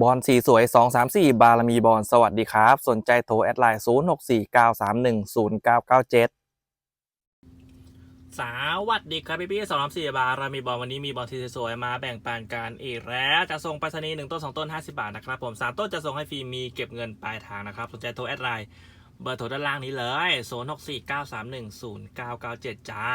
บอลสีสวย 234 บารมีบอลสวัสดีครับ สนใจโทรแอดไลน์ 0649310997สวัสดีครับพี่พี่สองสามสี่บาร์เรามีบอลวันนี้มีบอลที่สวยๆมาแบ่งปันกันอีกแล้วจะส่งไปรษณีย์หนึ่งต้นสองต้นห้าสิบาทนะครับผมสามต้นจะส่งให้ฟรีมีเก็บเงินปลายทางนะครับสนใจโทรแอดไลน์เบอร์โทรด้านล่างนี้เลยศูนย์หกสี่เก้าสามหนึ่งศูนย์เก้าเก้าเจ็ดจ้า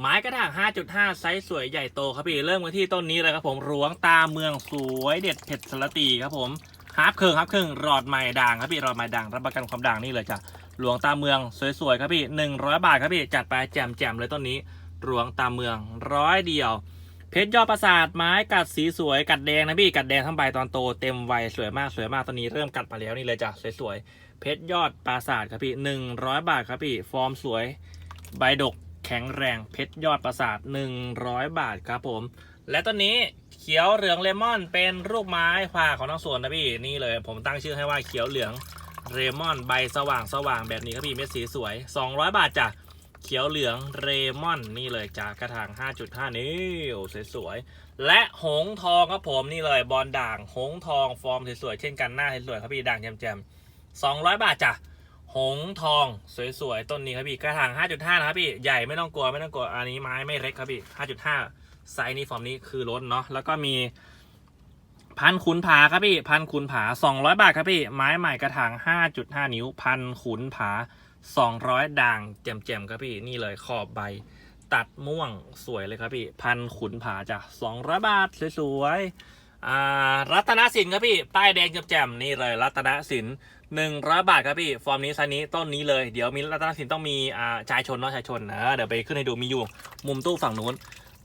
ไม้กระถางห้าจุดห้าไซส์สวยใหญ่โตครับพี่ เริ่มกันที่ต้นนี้เลยครับผมหลวงตาเมืองสวยเด็ดเผ็ดสลตีครับผมฮาร์ปครึ่งฮาร์ปครึ่งรอดใหม่ด่างครับพี่รอดใหม่ด่างรับประกันความด่างนี่เลยจ้ะหลวงตาเมืองสวยๆครับพี่หนึ่งร้อยบาทครับพี่จัดไปแจ่มๆเลยต้นนี้หลวงตาเมืองร้อยเดียว เพชรยอดประสาทไม้กัดสีสวยกัดแดงนะพี่กัดแดงทั้งใบตอนโตเต็มวัยสวยมากสวยมากตอนนี้เริ่มกัดมาแล้วนี่เลยจ้ะสวยๆเพชรยอดปราสาทครับพี่หนึ่งร้อยบาทครับพี่ ฟอร์มสวยใบดก ข็งแรงเพชรยอดประสาทหนึ่งร้อยบาทครับผม และต้นนี้เขียวเหลืองเลมอนเป็นลูกไม้ผ่าของทั้งสวนนะพี่นี่เลย ผมตั้งชื่อให้ว่าเขียวเหลืองเลมอนใบสว่างสว่างแบบนี้ครับพี่เม็ดสีสวย 200 บาทจ้ะเขียวเหลืองเรมอนนี่เลยจากกระถาง 5.5 นิ้วสวยๆ และหงทองครับผมนี่เลยบอลด่างหงทองฟอร์มสวยๆ เช่นกันหน้าสวยๆครับพี่ด่างแจ่มๆ200 บาทจ้ะ หงทองสวยๆ ต้นนี้ครับพี่ กระถาง 5.5 นะครับพี่ ใหญ่ไม่ต้องกลัวไม่ต้องกลัว อันนี้ไม้ไม่เล็กครับพี่ 5.5 ไซส์นี้ฟอร์มนี้คือล้นเนาะ แล้วก็มีพันขุนผาครับพี่ พันขุนผา 200 บาทครับพี่ ไม้ใหม่กระถาง 5.5 นิ้ว พันขุนผา 200 ด่างแจ่มๆครับพี่ นี่เลยขอบใบ ตัดม่วงสวยเลยครับพี่ พันขุนผาจ้ะ200 บาทสวยๆอ่ารัตนสินครับพี่ ป้ายแดงแจ่มๆนี่เลย รัตนสิน 100 บาทครับพี่ ฟอร์มนี้ไซส์นี้ต้นนี้เลย เดี๋ยวมีรัตนสินต้องมีอ่าชายชนเนาะชายชนนะเดี๋ยวไปขึ้นให้ดูมีอยู่มุมตู้ฝั่งนู้น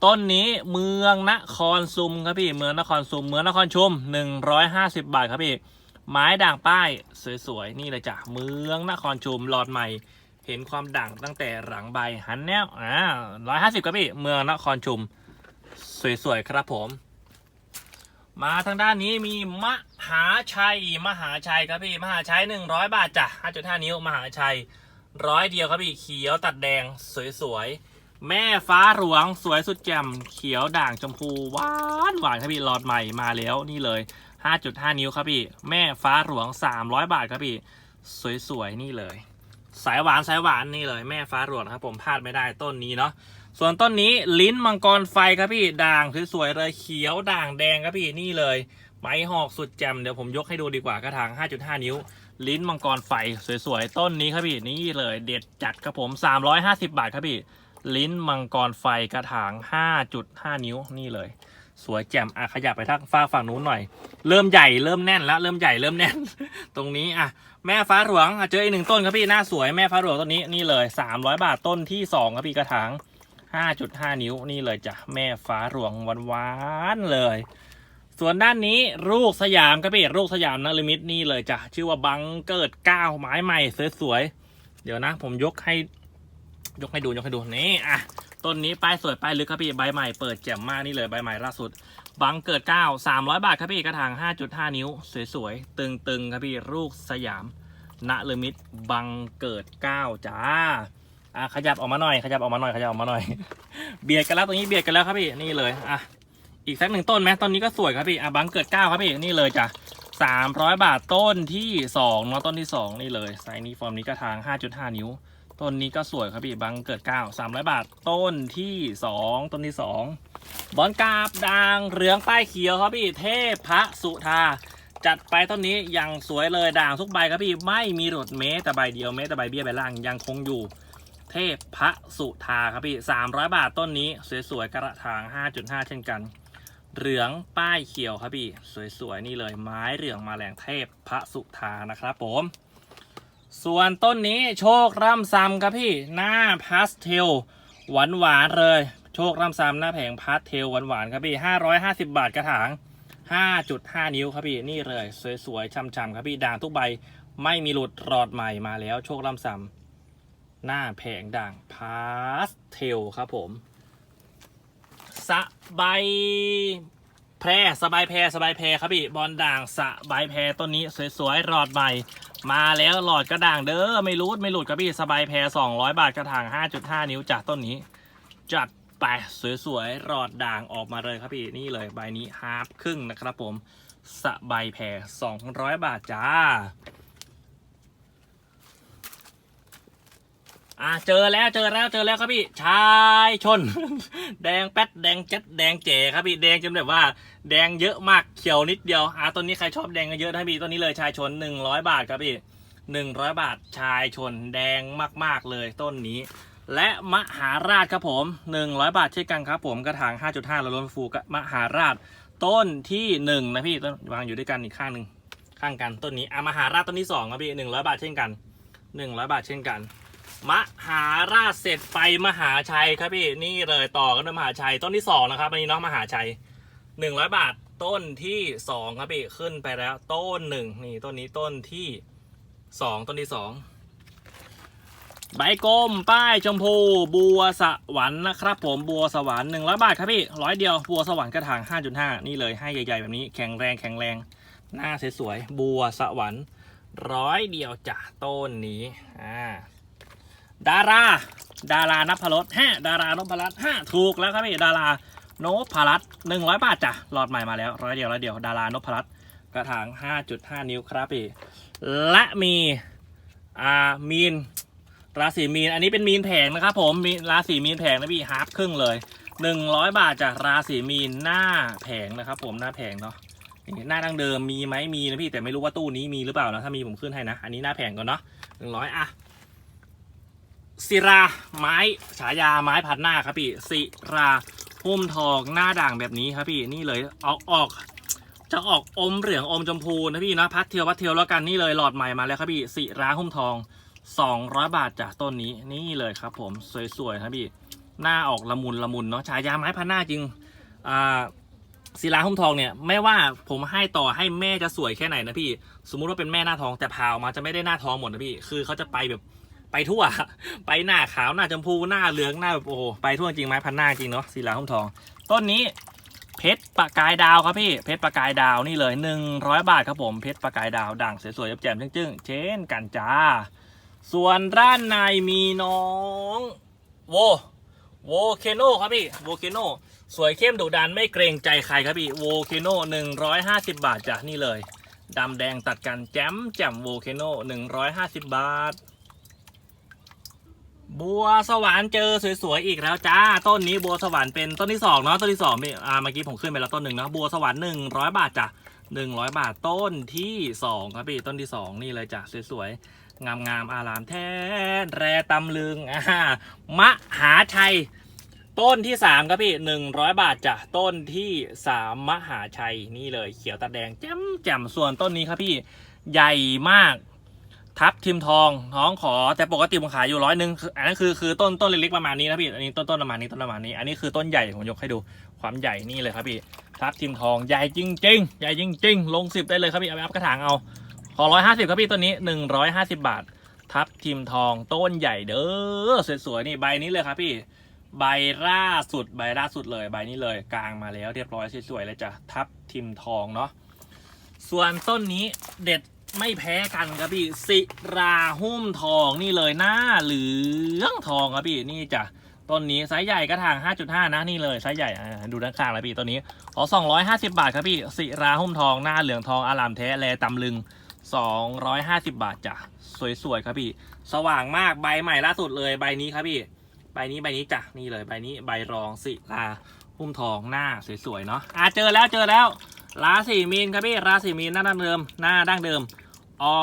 ต้นนี้เมืองนครซุมครับพี่เมืองนครซุมเมืองนครชุม 150 บาทครับพี่ ไม้ด่างป้ายสวยๆนี่เลยจ้ะเมืองนครชุมหลอดใหม่ เห็นความด่างตั้งแต่หลังใบหันแนวอ่าร้อยห้าสิบครับพี่เมืองนครชุม สวยๆครับผม มาทางด้านนี้มีมหาชัย มหาชัยครับพี่ มหาชัยหนึ่งร้อยบาทจ้ะห้าจุดห้านิ้ว มหาชัยร้อยเดียวครับพี่ เขียวตัดแดงสวยๆ แม่ฟ้าหลวงสวยสุดแจ่มเขียวด่างชมพูหวานหวานครับพี่หลอดใหม่มาแล้วนี่เลย 5.5 นิ้วครับพี่ แม่ฟ้าหลวง 300 บาทครับพี่ สวยๆ นี่เลย สายหวานสายหวานนี่เลย แม่ฟ้าหลวงครับผมพลาดไม่ได้ต้นนี้เนาะ ส่วนต้นนี้ลิ้นมังกรไฟครับพี่ด่างสวยๆเลยเขียวด่างแดงครับพี่นี่เลยไม้หอกสุดแจ่มเดี๋ยวผมยกให้ดูดีกว่ากระถาง 5.5 นิ้ว ลิ้นมังกรไฟสวยๆ ต้นนี้ครับพี่นี่เลยเด็ดจัดครับผม 350 บาทครับพี่ลิ้นมังกรไฟกระถาง 5.5 นิ้วนี่เลย สวยแจ่มอะขยับไปทางฝ้าฝั่งนู้นหน่อย เริ่มใหญ่เริ่มแน่นแล้วเริ่มใหญ่เริ่มแน่น ตรงนี้อะแม่ฟ้าหลวงเจออีกหนึ่งต้นครับพี่หน้าสวยแม่ฟ้าหลวงต้นนี้นี่เลย 300 บาทต้นที่สองครับพี่กระถาง 5.5 นิ้วนี่เลยจ้ะแม่ฟ้าหลวงหวานๆเลย ส่วนด้านนี้ลูกสยามครับพี่ลูกสยามนลิมิตนี่เลยจ้ะชื่อว่าบังเกิดเก้าไม้ใหม่สวยๆเดี๋ยวนะ ผมยกให้ ยกให้ดูยกให้ดูนี่อะต้นนี้ป้ายสวยป้ายลึกครับพี่ใบใหม่เปิดแจ่มมากนี่เลยใบใหม่ล่าสุดบังเกิด9 300 บาทครับพี่กระถาง 5.5 นิ้ว สวยๆตึงๆครับพี่ลูกสยามณเลมิตบังเกิด9จ้า อะขยับออกมาหน่อย ขยับออกมาหน่อยขยับออกมาหน่อย เบียดกันแล้วตรงนี้เบียดกันแล้วครับพี่นี่เลยอะอีกสักหนึ่งต้นไหมต้นนี้ก็สวยครับพี่อะบังเกิด9ครับพี่นี่เลยจ้ะ300บาทต้นที่2เนาะต้นที่2นี่เลยไซส์นี้ฟอร์มนี้กระถาง5.5นิ้ว ต้นนี้ก็สวยครับพี่บังเกิด9 300บาทต้นที่2ต้นที่2บอลกาบด่างเหลืองป้ายเขียวครับพี่เทพพระสุธาจัดไปต้นนี้ยังสวยเลยด่างทุกใบครับพี่ไม่มีหลุดเมตแต่ใบเดียวเมตแต่ใบเบี้ยใบล่างยังคงอยู่ เทพพระสุธาครับพี่300บาทต้นนี้ สวยๆ กระถาง5.5เช่นกัน เหลืองป้ายเขียวครับพี่ สวยๆ นี่เลยไม้เหลืองมาแรงเทพพระสุธานะครับผม ส่วนต้นนี้โชคร่ำซ้ำครับพี่หน้าพาสเทลหวานหวานๆเลย โชคร่ำซ้ำหน้าแผงพาสเทลหวานหวานๆครับพี่550บาทกระถาง5.5นิ้วครับพี่นี่เลย สวยๆช่ำๆครับพี่ด่างทุกใบไม่มีหลุดรอดใหม่มาแล้วโชคร่ำซ้ำ หน้าแผงด่างพาสเทลครับผมสบายแพรสบายแพรสบายแพรครับพี่บอลด่างสบายแพรต้นนี้สวยๆหลอดใหม่มาแล้วหลอดกระด่างเด้อไม่รูดไม่หลุดครับพี่สบายแพร200 บาทกระถาง 5.5 นิ้วจากต้นนี้ จัดไปสวยๆหลอดด่างออกมาเลยครับพี่นี่เลยใบนี้ฮาร์ปครึ่งนะครับผมสบายแพรสองร้อยบาทจ้า อ่าเจอแล้วเจอแล้วเจอแล้วครับพี่ชายชน แดงแป๊ดแดงเจ็ดแดงเจ๋ครับพี่แดงจนแบบว่า แดงเยอะมากเขียวนิดเดียวอ่าต้นนี้ใครชอบแดงกันเยอะนะพี่ต้นนี้เลยชายชนหนึ่งร้อยบาทครับพี่หนึ่งร้อยบาทชายชนแดงมากๆเลยต้นนี้ และมหาราชครับผมหนึ่งร้อยบาทเช่นกันครับผมกระถางห้าจุดห้าล้วนฟูกมหาราชต้นที่หนึ่งนะพี่ต้นวางอยู่ด้วยกันอีกข้างหนึ่งข้างกันต้นนี้อะมหาราชต้นที่สองครับพี่หนึ่งร้อยบาทเช่นกันหนึ่งร้อยบาทเช่นกัน มหาราชเสร็จไปมหาชัยครับพี่นี่เลยต่อกันด้วยมหาชัยต้นที่สองนะครับอันนี้เนาะมหาชัยหนึ่งร้อยบาทต้นที่สองครับพี่ขึ้นไปแล้ว ต้นหนึ่งนี่ต้นนี้ต้นที่สองต้นที่สองใบกลมป้ายชมพูบัวสวรรค์นะครับผมบัวสวรรค์หนึ่งร้อยบาทครับพี่ร้อยเดียวบัวสวรรค์กระถางห้าจุดห้านี่เลยให้ใหญ่ๆแบบนี้แข็งแรงแข็งแรงหน้าสวยๆบัวสวรรค์ร้อยเดียวจ้ะต้นนี้อ่า ดารา ดารานพรสฮะดารานพรัตน์ฮะถูกแล้วครับพี่ ดารานพรัตหนึ่งร้อยบาทจ้ะหลอดใหม่มาแล้วร้อยเดียวร้อยเดียว ดารานพรัตกระถางห้าจุดห้านิ้วครับพี่ และมีอ่ามีนราศีมีน อันนี้เป็นมีนแผงนะครับผม มีราศีมีนแผงนะพี่ฮาร์ฟครึ่งเลยหนึ่งร้อยบาทจากราศีมีนหน้าแผงนะครับ ผมหน้าแผงเนาะหน้าดังเดิมมีไหมมีนะพี่แต่ไม่รู้ว่าตู้นี้มีหรือเปล่านะถ้ามีผมขึ้นให้นะ อันนี้หน้าแผงก่อนเนาะหนึ่งร้อยอะ ศิราไม้ฉายาไม้พัดหน้าครับพี่ศิราหุ้มทองหน้าด่างแบบนี้ครับพี่นี่เลยออกออก จะออกอมเหลืองอมชมพูนะพี่นะพัดเทียวพัดเทียวแล้วกันนี่เลยหลอดใหม่มาแล้วครับพี่ศิราหุ้มทอง 200 บาทจากต้นนี้นี่เลยครับ ผมสวยๆครับพี่หน้าออกละมุนละมุนเนาะฉายาไม้พัดหน้าจริงอ่าศิลาหุ้มทองเนี่ยไม่ว่าผมให้ต่อให้แม่จะสวยแค่ไหนนะพี่ สมมุติว่าเป็นแม่หน้าทองแต่พาวมาจะไม่ได้หน้าทองหมดนะพี่ คือเขาจะไปแบบ ไปทั่ว ไปหน้าขาวหน้าชมพูหน้าเหลืองหน้าแบบโอ้โหไปทั่วจริงไม้พันหน้าจริงเนาะศิลาหุ้มทอง ต้นนี้เพชรประกายดาวครับพี่เพชรประกายดาวนี่เลยหนึ่งร้อยบาทครับผมเพชรประกายดาวด่างสวยๆแจ่มๆจึ้งๆเช่นกันจ้า ส่วนด้านในมีน้องโวโวเคโนครับพี่โวเคโนสวยเข้มดุดันไม่เกรงใจใครครับพี่โวเคโนหนึ่งร้อยห้าสิบบาทจ้ะนี่เลยดำแดงตัดกันแจ่มแจ่มโวเคโนหนึ่งร้อยห้าสิบบาท บัวสวรรค์เจอสวยๆอีกแล้วจ้า ต้นนี้บัวสวรรค์เป็นต้นที่สองเนาะต้นที่สองมีอ่าเมื่อกี้ผมขึ้นไปแล้วต้นหนึ่งเนาะบัวสวรรค์หนึ่งร้อยบาทจ้ะหนึ่งร้อยบาทต้นที่สองครับพี่ต้นที่สองนี่เลยจ้ะสวยๆงามๆอารามแท้แรตำลึงอ่ามหาชัยต้นที่สามครับพี่หนึ่งร้อยบาทจ้ะต้นที่สามมหาชัยนี่เลย เขียวตาแดงแจ่มแจ่มส่วนต้นนี้ครับพี่ใหญ่มาก ทับทิมทองท้องขอแต่ปกติผมขายอยู่ร้อยหนึ่งออันนั้นคือคือต้นต้นเล็กๆประมาณนี้นะพี่อันนี้ต้นต้นประมาณนี้ต้นประมาณนี้อันนี้คือต้นใหญ่ผมยกให้ดูความใหญ่นี่เลยครับพี่ทับทิมทองใหญ่จริงๆใหญ่จริง ๆ ลงสิบได้เลยครับพี่เอาไปอัพกระถางเอาขอร้อยห้าสิบครับพี่ต้นนี้หนึ่งร้อยห้าสิบบาท ทับทิมทองต้นใหญ่เด้อสวยๆนี่ใบนี้เลยครับพี่ใบล่าสุดใบล่าสุดเลยใบนี้เลยกลางมาแล้วเรียบร้อยสวยๆเลยจ้ะทับทิมทองเนาะส่วนต้นนี้เด็ด ไม่แพ้กันครับพี่สิราหุ้มทองนี่เลยหน้าเหลืองทองครับพี่นี่จ้ะต้นนี้ไซส์ใหญ่กระถาง 5.5 นะนี่เลยไซส์ใหญ่ดูด้านข้างเลยพี่ต้นนี้ขอ250 บาทครับพี่สิราหุ้มทองหน้าเหลืองทองอารามแท้แลตำลึง 250 บาทจ้ะสวยๆครับพี่ สว่างมากใบใหม่ล่าสุดเลยใบนี้ครับพี่ใบนี้ใบนี้จ้ะนี่เลยใบนี้ใบรองสิลาหุ้มทองหน้าสวยๆเนาะอะเจอแล้วเจอแล้วราศีมีนครับพี่ราศีมีนหน้าดั้งเดิมหน้าดั้งเดิม ออ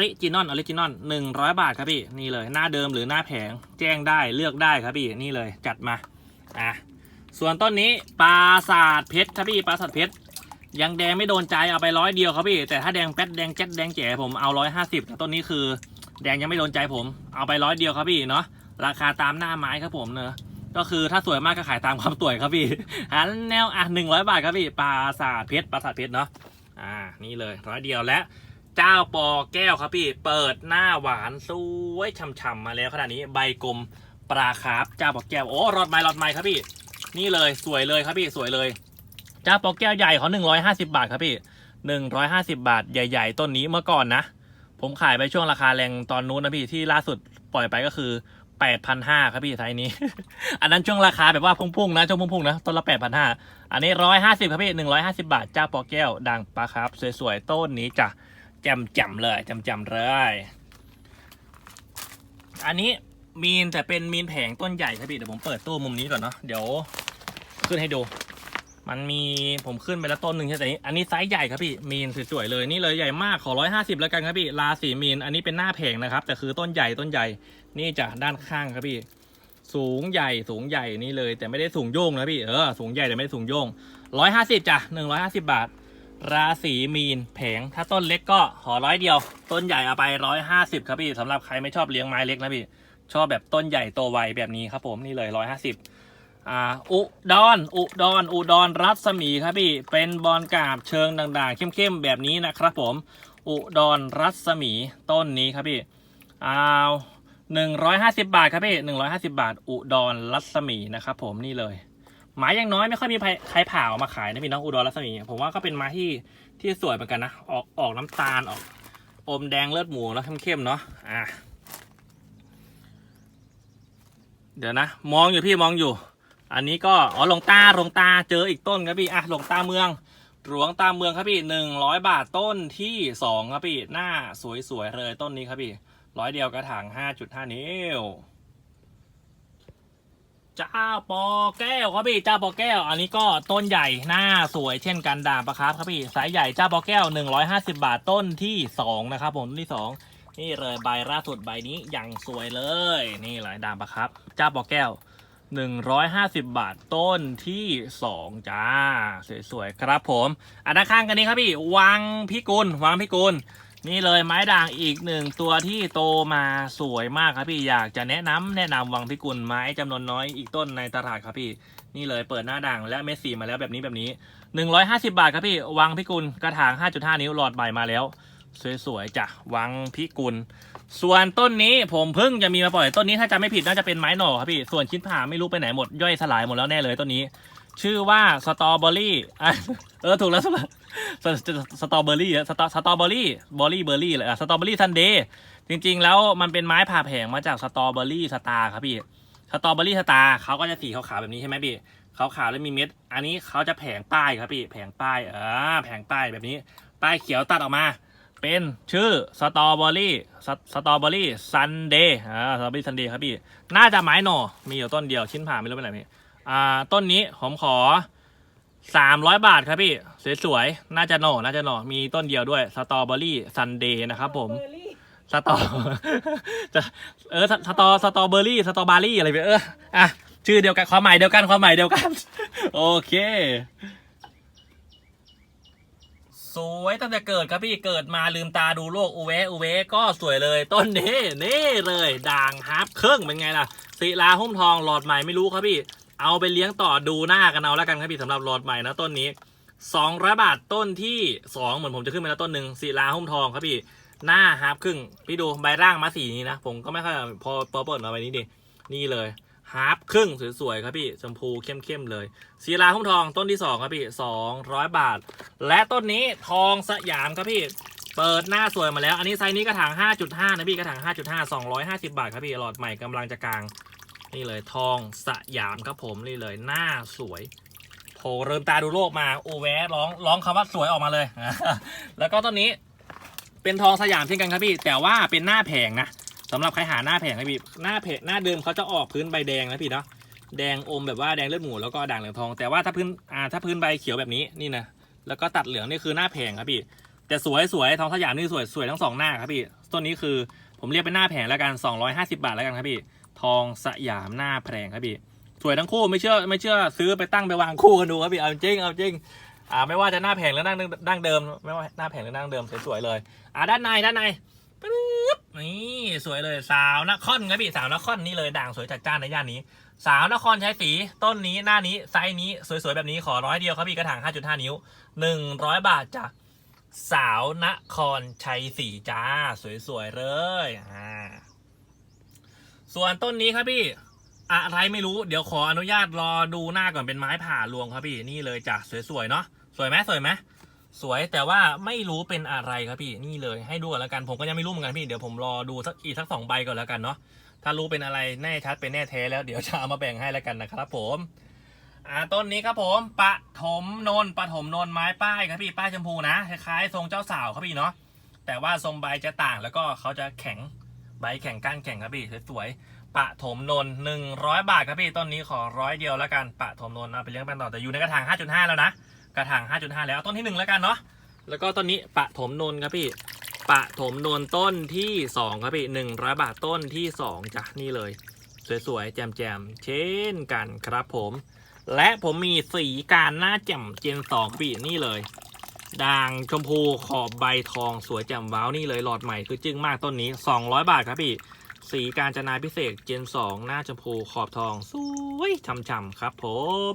ริจินอลออริจินอลหนึ่งร้อยบาทครับพี่ นี่เลย หน้าเดิมหรือหน้าแผง แจ้งได้เลือกได้ครับพี่ นี่เลยจัดมา อะ ส่วนต้นนี้ปราสาทเพชรครับพี่ปราสาทเพชร ยังแดงไม่โดนใจเอาไปร้อยเดียวครับพี่ แต่ถ้าแดงแป๊ดแดงแจ๊ดแดงแจ๋ผมเอาร้อยห้าสิบแต่ต้นนี้คือ แดงยังไม่โดนใจผม เอาไปร้อยเดียวครับพี่เนาะ ราคาตามหน้าไม้ครับผมเนอะก็คือถ้าสวยมากก็ขายตามความสวยครับพี่หันแนวอะหนึ่งร้อยบาทครับพี่ปราสาทเพชรปราสาทเพชรเนาะ อ่า นี่เลยร้อยเดียวและ เจ้าปอแก้วครับพี่ เปิดหน้าหวานสวยฉ่ำๆมาแล้วขนาดนี้ใบกลมปลาคาร์ฟเจ้าปอแก้วโอ้รอดไม้รอดไม้ครับพี่ นี่เลยสวยเลยครับพี่สวยเลย เจ้าปอแก้วใหญ่เขาหนึ่งร้อยห้าสิบาทครับพี่หนึ่งร้อยห้าสิบาทใหญ่ ๆ ต้นนี้เมื่อก่อนนะ ผมขายไปช่วงราคาแรงตอนนู้นนะพี่ที่ล่าสุดปล่อยไปก็คือแปดพันห้าครับพี่ไซส์นี้ อันนั้นช่วงราคาแบบว่าพุ่งๆนะช่วงพุ่งๆนะต้นละแปดพันห้าอันนี้ร้อยห้าสิบครับพี่หนึ่งร้อยห้าสิบาทเจ้าปอแก้วดังปลาครับสวยๆต้นนี้จ้ะ จ่มๆเลยจ่มๆเลย อันนี้มีนแต่เป็นมีนแผงต้นใหญ่ครับพี่เดี๋ยวผมเปิดตู้มุมนี้ก่อนเนาะเดี๋ยวขึ้นให้ดู มันมีผมขึ้นไปแล้วต้นหนึ่งใช่ไหมอันนี้ไซส์ใหญ่ครับพี่มีนสวยๆเลยนี่เลยใหญ่มากขอร้อยห้าสิบแล้วกันครับพี่ลาสีมีนอันนี้เป็นหน้าแผงนะครับ แต่คือต้นใหญ่ต้นใหญ่นี่จะด้านข้างครับพี่ สูงใหญ่สูงใหญ่นี่เลย แต่ไม่ได้สูงโยงนะพี่เออสูงใหญ่แต่ไม่ได้สูงโยงร้อยห้าสิบจ้ะหนึ่งร้อยห้าสิบบาท ราศีมีนแผง ถ้าต้นเล็กก็ขอร้อยเดียว ต้นใหญ่เอาไปร้อยห้าสิบครับพี่สำหรับใครไม่ชอบเลี้ยงไม้เล็กนะพี่ ชอบแบบต้นใหญ่โตไวแบบนี้ครับผมนี่เลยร้อยห้าสิบอ่าอุดรอุดรอุดรรัศมีครับพี่ เป็นบอลกาบเชิงด่างๆ เข้มๆ แบบนี้นะครับผม อุดรรัศมีต้นนี้ครับพี่อ้าวหนึ่งร้อยห้าสิบาทครับพี่หนึ่งร้อยห้าสิบาท อุดรรัศมีนะครับผมนี่เลย ไม้ยังน้อยไม่ค่อยมีใครผ่าออกมาขายนะพี่น้องอุดรรัศมีผมว่าก็เป็นไม้ที่ที่สวยเหมือนกันนะออกออกน้ำตาลออกอมแดงเลือดหมูแล้วเข้มๆเนาะอะเดี๋ยวนะ มองอยู่พี่มองอยู่ อันนี้ก็อ๋อหลงตาหลงตาเจออีกต้นครับพี่อะหลงตาเมืองหลวงตาเมืองครับพี่หนึ่งร้อยบาทต้นที่สองครับพี่หน้าสวยๆเลยต้นนี้ครับพี่ร้อยเดียวกระถางห้าจุดห้านิ้ว จ้าปอแก้วครับพี่เจ้าปอแก้ว อันนี้ก็ต้นใหญ่หน้าสวยเช่นกันด่างปะครับครับพี่สายใหญ่เจ้าปอแก้วหนึ่งร้อยห้าสิบาทต้นที่สองนะครับผมต้นที่สองนี่เลยใบล่าสุดใบนี้อย่างสวยเลย นี่เลยด่างปะครับเจ้าปอแก้วหนึ่งร้อยห้าสิบบาทต้นที่สองจ้า สวยๆ ครับผม อันด้านข้างกันนี้ครับพี่วังพิกุลวังพิกุล นี่เลยไม้ด่างอีกหนึ่งตัวที่โตมาสวยมากครับพี่อยากจะแนะนำแนะนำวังพิกุลไม้จำนวนน้อยอีกต้นในตลาดครับพี่นี่เลยเปิดหน้าด่างและเม็ดสีมาแล้วแบบนี้แบบนี้ 150 บาทครับพี่วังพิกุลกระถาง 5.5 นิ้วหลอดใบมาแล้ว สวยๆจ้ะวังพิกุล ส่วนต้นนี้ผมเพิ่งจะมีมาปล่อยต้นนี้ถ้าจำไม่ผิดน่าจะเป็นไม้หน่อครับพี่ส่วนชิ้นผ่าไม่รู้ไปไหนหมดย่อยสลายหมดแล้วแน่เลยต้นนี้ ชื่อว่าสตรอเบอรี่อะเออถูกแล้วสสสสตรอเบอรี่สตรสตรอเบอรี่บอรี่เบอรี่เลยอะสตรอเบอรี่ซันเดย์จริง ๆ แล้วมันเป็นไม้ผ่าแผงมาจากสตรอเบอรี่สตาร์ครับพี่สตรอเบอรี่สตาร์เขาก็จะสีขาวๆแบบนี้ใช่ไหมพี่ขาวๆแล้วมีเม็ด อันนี้เขาจะแผงป้ายครับพี่แผงป้ายเออแผงป้ายแบบนี้ ป้ายเขียวตัดออกมา เป็นชื่อสตรอเบอรี่สตรอเบอรี่ซันเดย์อ่าสตรอเบอรี่ซันเดย์ครับพี่ น่าจะไม้หน่อมีอยู่ต้นเดียวชิ้นผ่าไม่รู้เป็นไรพี่ อ่าต้นนี้ผมขอสามร้อยบาทครับพี่ สวยๆ น่าจะหน่อน่าจะหน่อมีต้นเดียวด้วยสตรอเบอรี่ซันเดย์นะครับผม เบอร์รี่สตอ จะเออสตอสตรอเบอรี่สตรอบารี่อะไรไปเอออะชื่อเดียวกันความหมายเดียวกันความหมายเดียวกัน โอเค สวยตั้งแต่เกิดครับพี่เกิดมาลืมตาดูโลกอูเวอูเวก็สวยเลยต้นนี้นี่เลย ด่างฮาร์ปเครื่องเป็นไงล่ะศิลาหุ้มทองหลอดใหม่ไม่รู้ครับพี่ เอาไปเลี้ยงต่อดูหน้ากันเอาแล้วกันครับพี่สำหรับหลอดใหม่นะต้นนี้สองร้อยบาทต้นที่สองเหมือนผมจะขึ้นไปแล้วต้นหนึ่งศิลาหุ้มทองครับพี่หน้าฮาร์ปครึ่งพี่ดูใบร่างมาสีนี้นะ ผมก็ไม่ค่อยพอพอเปิดมาใบนี้ดินี่เลยฮาร์ปครึ่งสวยๆครับพี่ชมพูเข้มๆเลยศิลาหุ้มทองต้นที่สองครับพี่สองร้อยบาท และต้นนี้ทองสยามครับพี่เปิดหน้าสวยมาแล้ว อันนี้ไซส์นี้กระถาง 5.5 นะพี่กระถาง 5.5 250 บาทครับพี่หลอดใหม่กำลังจะกลาง นี่เลยทองสยามครับผมนี่เลยหน้าสวยโผล่เริ่มตาดูโลกมาโอแวร้องร้องคำว่าสวยออกมาเลย แล้วก็ต้นนี้เป็นทองสยามเช่นกันครับพี่ แต่ว่าเป็นหน้าแผงนะสำหรับใครหาหน้าแผงครับพี่หน้าแผงหน้าเดิมเขาจะออกพื้นใบแดงนะพี่เนาะแดงอมแบบว่าแดงเลือดหมูแล้วก็ด่างเหลืองทอง แต่ว่าถ้าพื้นอ่าถ้าพื้นใบเขียวแบบนี้นี่นะแล้วก็ตัดเหลืองนี่คือหน้าแผงครับพี่แต่สวยสวยทองสยามนี่สวยสวยทั้งสองหน้าครับพี่ต้นนี้คือผมเรียกเป็นหน้าแผงแล้วกัน250 บาทแล้วกันครับพี่ ทองสยามหน้าแผงครับพี่สวยทั้งคู่ไม่เชื่อไม่เชื่อซื้อไปตั้งไปวางคู่กันดูครับพี่เอาจริงเอาจริงอ่าไม่ว่าจะหน้าแผงหรือหน้าดั้งเดิม ไม่ว่าหน้าแผงหรือหน้าดั้งเดิมสวยๆเลยอ่าด้านในด้านในปึ๊บนี่สวยเลยสาวนครครับพี่สาวนครนี่เลยด่างสวยจัดจ้านในย่านนี้ สาวนครใช้สีต้นนี้หน้านี้ไซส์นี้สวยๆแบบนี้ขอร้อยเดียวครับพี่กระถาง 5.5 นิ้ว 100 บาทจ้ะสาวนครชัยศรีจ้า สวยๆเลยอ่า ส่วนต้นนี้ครับพี่ อะไรไม่รู้เดี๋ยวขออนุญาตรอดูหน้าก่อนเป็นไม้ผ่ารวงครับพี่นี่เลยจ้ะสวยๆเนาะสวยไหมสวยไหมสวยแต่ว่าไม่รู้เป็นอะไรครับพี่นี่เลยให้ดูก่อนแล้วกันผมก็ยังไม่รู้เหมือนกันพี่เดี๋ยวผมรอดูสักอีกสักสองใบก่อนแล้วกันเนาะถ้าถ้ารู้เป็นอะไรแน่ชัดเป็นแน่แท้แล้วเดี๋ยวจะเอามาแบ่งให้แล้วกันนะครับผมอ่าต้นนี้ครับผมปะถมนนปะถมนนไม้ป้ายครับพี่ป้ายชมพูนะคล้ายๆทรงเจ้าสาวครับพี่เนาะแต่ว่าทรงใบจะต่างแล้วก็เขาจะแข็ง ใบแข็งก้านแข็งครับพี่สวยๆปะถมนนหนึ่งร้อยบาทครับพี่ต้นนี้ขอร้อยเดียวแล้วกันปะถมนนเอาไปเลี้ยงกันต่อแต่อยู่ในกระถาง 5.5 แล้วนะกระถาง 5.5 แล้วเอาต้นที่หนึ่งแล้วกันเนาะแล้วก็ต้นนี้ปะถมนนครับพี่ปะถมนนต้นที่สองครับพี่หนึ่งร้อยบาทต้นที่สองจ้ะนี่เลย สวยๆแจ่มๆเช่นกันครับผม และผมมีสีการหน้าแจ่มเจนสองปีนี่เลย ด่างชมพูขอบใบทองสวยแจ่มว้าวนี่เลยหลอดใหม่คือจึ้งมากต้นนี้ 200 บาทครับพี่ สีการจนาพิเศษเจนสองหน้าชมพูขอบทอง สวยช่ำๆครับผม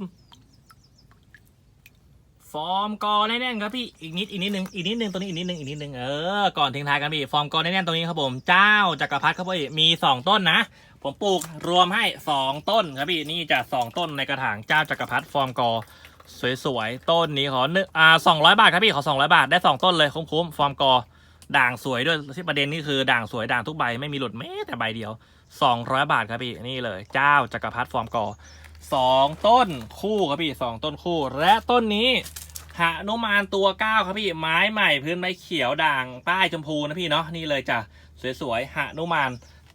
ฟอร์มกอแน่นๆครับพี่อีกนิดอีกนิดนึงอีกนิดนึงตัวนี้อีกนิดนึงอีกนิดนึงเออก่อนทิ้งท้ายกันพี่ฟอร์มกอแน่นๆตรงนี้ครับผม เจ้าจักรพรรดิครับพี่มีสองต้นนะ ผมปลูกรวมให้สองต้นครับพี่นี่จะสองต้นในกระถางเจ้าจักรพรรดิฟอร์มกอ สวยๆ ต้นนี้ขอหนึ่งอ่าสองร้อยบาทครับพี่ขอสองร้อยบาทได้สองต้นเลยคุ้มๆ ฟอร์มกอ ด่างสวยด้วยที่ประเด็นนี่คือด่างสวยด่างทุกใบไม่มีหลุดแม้แต่ใบเดียวสองร้อยบาทครับพี่นี่เลย เจ้าจักรพรรดิฟอร์มกอสองต้นคู่ครับพี่สองต้นคู่ และต้นนี้หนุมานตัวเก้าครับพี่ไม้ใหม่พื้นไม้เขียวด่างป้ายชมพูนะพี่เนาะนี่เลยจ้ะสวยๆหนุมาน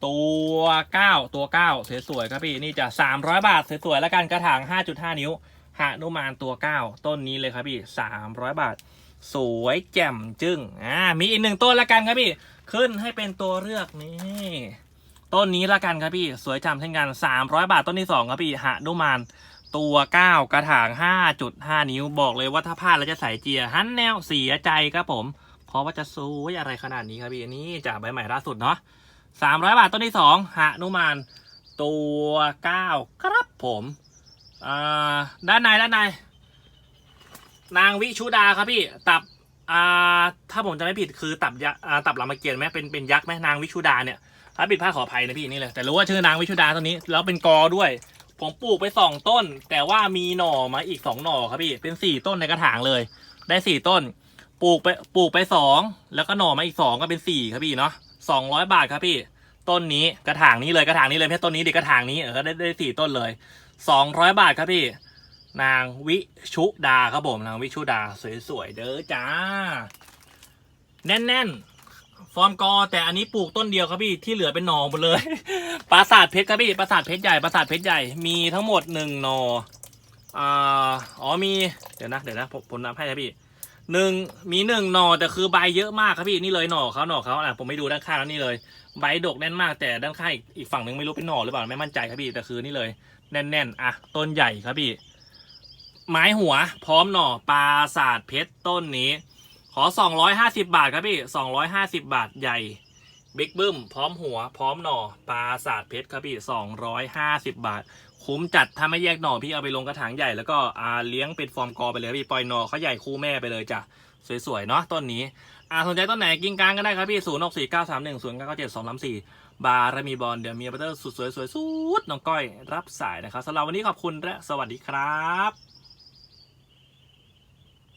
ตัวเก้าตัวเก้าสวยๆครับพี่นี่จะสามร้อยบาทสวยๆแล้วกันกระถางห้าจุดห้านิ้ว หนุมานตัวเก้าต้นนี้เลยครับพี่สามร้อยบาท สวยแจ่มจึ้งอ่ามีอีกหนึ่งต้นละกันครับพี่ ขึ้นให้เป็นตัวเลือกนี่ต้นนี้ละกันครับพี่ สวยจำเช่นกันสามร้อยบาทต้นที่สองครับพี่หนุมานตัวเก้ากระถางห้าจุดห้านิ้วบอกเลยว่าถ้าพลาดแล้วจะใส่เจียหันแนวเสียใจครับผม เพราะว่าจะสวยอะไรขนาดนี้ครับพี่นี่จากใบใหม่ล่าสุดเนาะสามร้อยบาทต้นที่สองหนุมานตัวเก้าครับผม ด้านในด้านในนางวิชุดาครับพี่ตับอ่าถ้าผมจะไม่ผิดคือตับยักษ์ตับรามเกียรติไหมเป็นเป็นยักษ์ไหมนางวิชุดาเนี่ยถ้าผิดพลาดขออภัยนะพี่นี่เลยแต่รู้ว่าชื่อนางวิชุดาตัวนี้แล้วเป็นกอด้วย ผมปลูกไปสองต้น แต่ว่ามีหน่อมาอีกสองหน่อครับพี่เป็นสี่ต้นในกระถางเลย ได้สี่ต้น ปลูกไปปลูกไปสองแล้วก็หน่อมาอีกสองก็เป็นสี่ครับพี่เนาะสองร้อยบาทครับพี่ ต้นนี้กระถางนี้เลยกระถางนี้เลยไม่ใช่ต้นนี้ดิกระถางนี้เออได้ได้สี่ต้นเลย สองร้อยบาทครับพี่ นางวิชุดาครับผมนางวิชุดาสวยๆเด้อจ้า แน่นๆฟอร์มกอแต่อันนี้ปลูกต้นเดียวครับพี่ที่เหลือเป็นหนอหมดเลย ปราสาทเพชรครับพี่ปราสาทเพชรใหญ่ปราสาทเพชรใหญ่มีทั้งหมดหนึ่งหนออ่าอ๋อมีเดี๋ยวนะเดี๋ยวนะผมผมนับให้ครับพี่หนึ่งมีหนึ่งหนอแต่คือใบเยอะมากครับพี่นี่เลยหนอเขาหนอเขาอะผมไม่ดูด้านข้างแล้วนี่เลย ใบดกแน่นมากแต่ด้านข้างอีกอีกฝั่งหนึ่งไม่รู้เป็นหน่อหรือเปล่าไม่มั่นใจครับพี่แต่คือนี่เลย แน่นๆ อะ ต้นใหญ่ครับพี่ ไม้หัว พร้อมหน่อปลาศาสตร์เพชรต้นนี้ ขอ 250 บาทครับพี่ 250 บาทใหญ่บิ๊กบึ้มพร้อมหัว พร้อมหน่อปลาศาสตร์เพชรครับพี่ 250 บาท คุ้มจัดถ้าไม่แยกหน่อพี่เอาไปลงกระถางใหญ่แล้วก็อาเลี้ยงเป็นฟอร์มกอไปเลยพี่ปล่อยหน่อเขาใหญ่คู่แม่ไปเลยจ้ะสวยๆเนาะต้นนี้อ่าสนใจต้นไหนกิ้งกลางก็ได้ครับพี่ 0 6 4 9 3 1 0 9 9 7 2 3 4 บาร์มีบอลเดี๋ยวมีบัตเตอร์สุดสวยสวยสุดน้องก้อยรับสายนะครับสำหรับวันนี้ขอบคุณและสวัสดีครับ